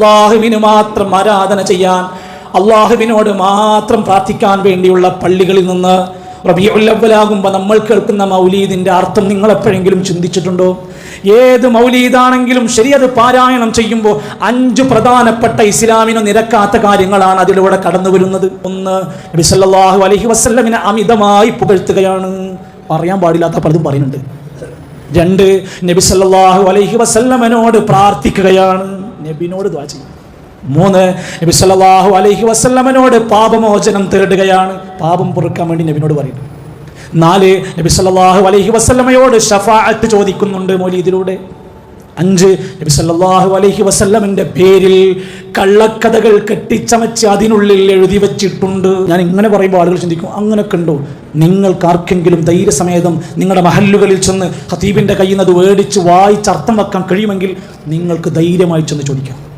അള്ളാഹുവിന് മാത്രം ആരാധന ചെയ്യാൻ അള്ളാഹുവിനോട് മാത്രം പ്രാർത്ഥിക്കാൻ വേണ്ടിയുള്ള പള്ളികളിൽ നിന്ന് റബിയുല്ലവലാകുമ്പോൾ നമ്മൾ കേൾക്കുന്ന മൗലീദിന്റെ അർത്ഥം നിങ്ങൾ എപ്പോഴെങ്കിലും ചിന്തിച്ചിട്ടുണ്ടോ? ഏത് മൗലീദാണെങ്കിലും ശരി അത് പാരായണം ചെയ്യുമ്പോൾ അഞ്ച് പ്രധാനപ്പെട്ട ഇസ്ലാമിന് നിരക്കാത്ത കാര്യങ്ങളാണ് അതിലൂടെ കടന്നു വരുന്നത്. ഒന്ന് നബി അലൈഹി വസല്ലമിനെ അമിതമായി പുകഴ്ത്തുകയാണ്. പറയാൻ പാടില്ലാത്ത പലതും പറയുന്നുണ്ട്. രണ്ട് നബി സല്ലല്ലാഹു അലൈഹി വസല്ലമനോട് പ്രാർത്ഥിക്കുകയാണ്. നബിനോട് ദ്വാ ചെയ്യും. മൂന്ന് നബി സല്ലല്ലാഹു അലൈഹി വസല്ലമനോട് പാപമോചനം തേടുകയാണ്. പാപം പൊറുക്കാൻ വേണ്ടി നബിനോട് പറയുന്നു. നാല് നബി സല്ലല്ലാഹു അലൈഹി വസല്ലമയോട് ഷഫാഅത്ത് ചോദിക്കുന്നുണ്ട് മൗലീദിലൂടെ. അഞ്ച് നബി സല്ലല്ലാഹു അലൈഹി വസല്ലമിന്റെ പേരിൽ കള്ളക്കഥകൾ കെട്ടിച്ചമച്ച് അതിനുള്ളിൽ എഴുതി വച്ചിട്ടുണ്ട്. ഞാൻ ഇങ്ങനെ പറയുമ്പോൾ ആളുകൾ ചിന്തിക്കും അങ്ങനെയൊക്കെ ഉണ്ടോ നിങ്ങൾക്ക് ആർക്കെങ്കിലും ധൈര്യസമേതം നിങ്ങളുടെ മഹല്ലുകളിൽ ചെന്ന് ഹതീബിന്റെ കയ്യിൽ നിന്ന് അത് മേടിച്ച് വായിച്ച് അർത്ഥം വെക്കാൻ കഴിയുമെങ്കിൽ നിങ്ങൾക്ക് ധൈര്യമായി ചെന്ന് ചോദിക്കാം.